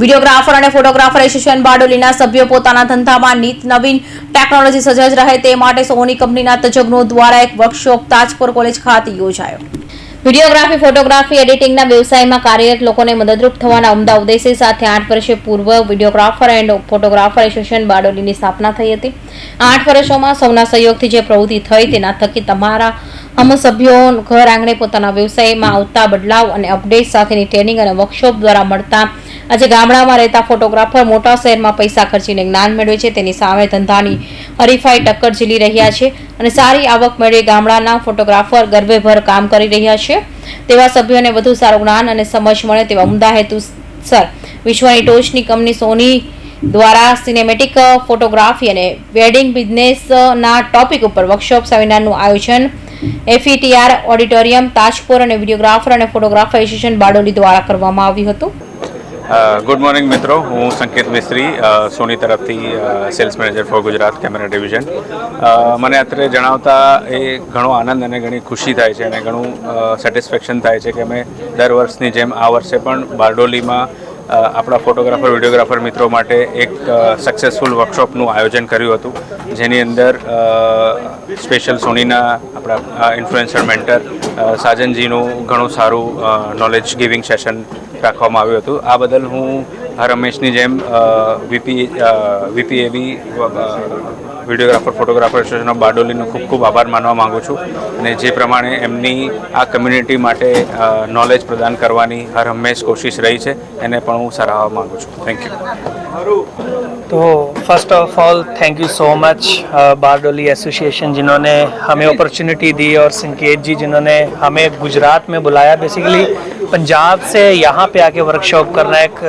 Videographer અને photographer association બારડોલીના સભ્યો પોતાના ધંધામાં નીત નવીન ટેકનોલોજી સજજ રહે તે માટે સોની કંપનીના તજજ્ઞો દ્વારા એક વર્કશોપ તાજપુર કોલેજ ખાતે યોજાયો. વિડીયોગ્રાફી, ફોટોગ્રાફી, એડિટિંગના વ્યવસાયમાં કાર્યરત લોકોને મદદરૂપ થવાના ઉમદા ઉદ્દેશ્ય સાથે આઠ વર્ષે પૂર્વ વિડીયોગ્રાફર એન્ડ ફોટોગ્રાફર એસોસિએશન બારડોલીની સ્થાપના થઈ હતી. આઠ વર્ષોમાં સૌના સહયોગથી જે પ્રવૃત્તિ થઈ તેના થકી તમારા અમ સભ્યો ઘર આંગણે પોતાના વ્યવસાયમાં આવતા બદલાવ અને અપડેટ સાથેની ટ્રેનિંગ અને વર્કશોપ દ્વારા મળતા આજે ગામડામાં રહેતા ફોટોગ્રાફર મોટા શહેરમાં પૈસા ખર્ચીને જ્ઞાન મેળવે છે. તેની સામે ધંધાની હરીફાઈ ટક્કર ઝીલી રહ્યા છે અને સારી આવક મેળવી ગામડાના ફોટોગ્રાફર ગર્ભેભર કામ કરી રહ્યા છે. તેવા સભ્યોને વધુ સારું જ્ઞાન અને સમજ મળે તેવા ઉમદા હેતુસર વિશ્વની ટોચની કંપની સોની દ્વારા સિનેમેટિક ફોટોગ્રાફી અને વેડિંગ બિઝનેસના ટોપિક ઉપર વર્કશોપ, સેમિનારનું આયોજન, F E T R auditorium, Tajpur અને વિડીયોગ્રાફર અને ફોટોગ્રાફર એસોસિએશન બારડોલી દ્વારા કરવામાં આવ્યું હતું. ગુડ મોર્નિંગ મિત્રો. હું સંકેત મિસ્ત્રી સોની તરફથી sales manager for Gujarat camera division મને અત્રે જણાવતા એ ઘણો આનંદ અને ઘણી ખુશી થાય છે અને ઘણું સેટિસ્ફેક્શન થાય છે કે અમે દર વર્ષની જેમ આ વર્ષે પણ બારડોલીમાં આપણા ફોટોગ્રાફર વિડીયોગ્રાફર મિત્રો માટે એક સક્સેસફુલ વર્કશોપનું આયોજન કર્યું હતું. જેની અંદર સ્પેશિયલ સોનીના આપણા ઇન્ફ્લુએન્સર મેન્ટર સાજનજીનું ઘણું સારું નોલેજ ગિવિંગ સેશન રાખવામાં આવ્યું હતું. આ બદલ હું હર હંમેશની જેમ વીપી વીપી એવી વિડીયોગ્રાફર ફોટોગ્રાફર એસોસિએશન ઓફ બારડોલીનો ખૂબ ખૂબ આભાર માનવા માગું છું અને જે પ્રમાણે એમની આ કમ્યુનિટી માટે નોલેજ પ્રદાન કરવાની હર હંમેશ કોશિશ રહી છે, એને પણ હું સરાહવા માગું છું. થેન્ક યુ तो first of all thank you so much Bardoli association जिन्होंने हमें अपॉर्चुनिटी दी और संकेत जी, जिन्होंने हमें गुजरात में बुलाया। बेसिकली पंजाब से यहाँ पे आके वर्कशॉप करना एक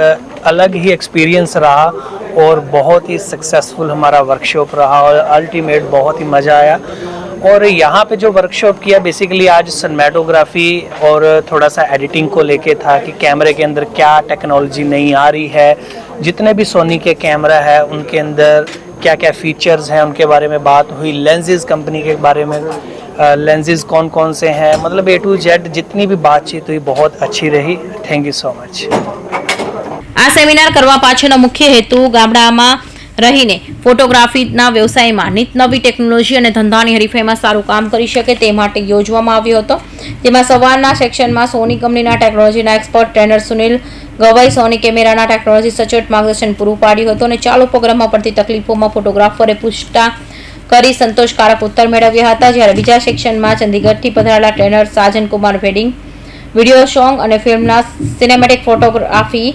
अलग ही एक्सपीरियंस रहा और बहुत ही सक्सेसफुल हमारा वर्कशॉप रहा और अल्टीमेट बहुत ही मज़ा आया। और यहाँ पे जो वर्कशॉप किया बेसिकली आज सनमेटोग्राफी और थोड़ा सा एडिटिंग को लेके था कि कैमरे के अंदर क्या टेक्नोलॉजी नहीं आ रही है जितने भी सोनी के कैमरा है उनके अंदर क्या क्या फीचर्स हैं उनके बारे में बात हुई लेंसेज कंपनी के बारे में लेंसेज कौन कौन से हैं मतलब ए टू जेड जितनी भी बातचीत हुई बहुत अच्छी रही थैंक यू सो मच આ સેમિનાર કરવા પાછળનો મુખ્ય હેતુ ગામડામાં રહીને ફોટોગ્રાફીના વ્યવસાયમાં નિત નવી ટેકનોલોજી અને ધંધાની હરીફાઈમાં સારું કામ કરી શકે તે માટે યોજવામાં આવ્યો હતો. જેમાં સવારના સેક્શનમાં સોની કંપનીના ટેકનોલોજીના expert trainer Sunil Gavai, Sony કેમેરાના ટેકનોલોજી સચોટ માર્ગદર્શન પૂરું પાડ્યું હતું અને ચાલુ પ્રોગ્રામમાં પડતી તકલીફોમાં ફોટોગ્રાફરે પૂછતા કરી સંતોષકારક ઉત્તર મેળવ્યા હતા. જ્યારે બીજા સેક્શનમાં ચંદીગઢથી પધારેલા trainer Sajan Kumar wedding, video song અને ફિલ્મના સિનેમેટિક ફોટોગ્રાફી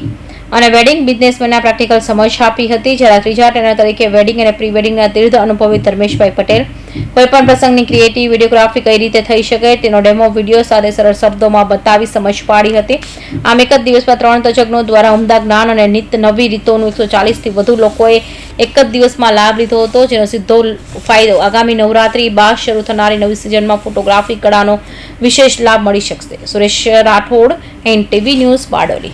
અને વેડિંગ બિઝનેસમેનના પ્રેક્ટિકલ સમજ આપી હતી. જ્યારે ત્રીજા ટ્રેનર તરીકે વેડિંગ અને પ્રી વેડિંગના તીર્થ અનુભવી ધર્મેશભાઈ પટેલ કોઈપણ પ્રસંગની ક્રિએટિવ વિડીયોગ્રાફી કઈ રીતે થઈ શકે તેનો ડેમો વીડિયો સાથે સરળ શબ્દોમાં બતાવી સમજ પાડી હતી. આમ એક જ દિવસમાં ત્રણ તજજ્ઞો દ્વારા ઉમદા જ્ઞાન અને નિત નવી રીતોનું એકસો ચાલીસથી વધુ લોકોએ એક જ દિવસમાં લાભ લીધો હતો, જેનો સીધો ફાયદો આગામી નવરાત્રી બાદ શરૂ થનારી નવી સિઝનમાં ફોટોગ્રાફી કળાનો વિશેષ લાભ મળી શકશે. Suresh Rathod, N TV news Bardoli.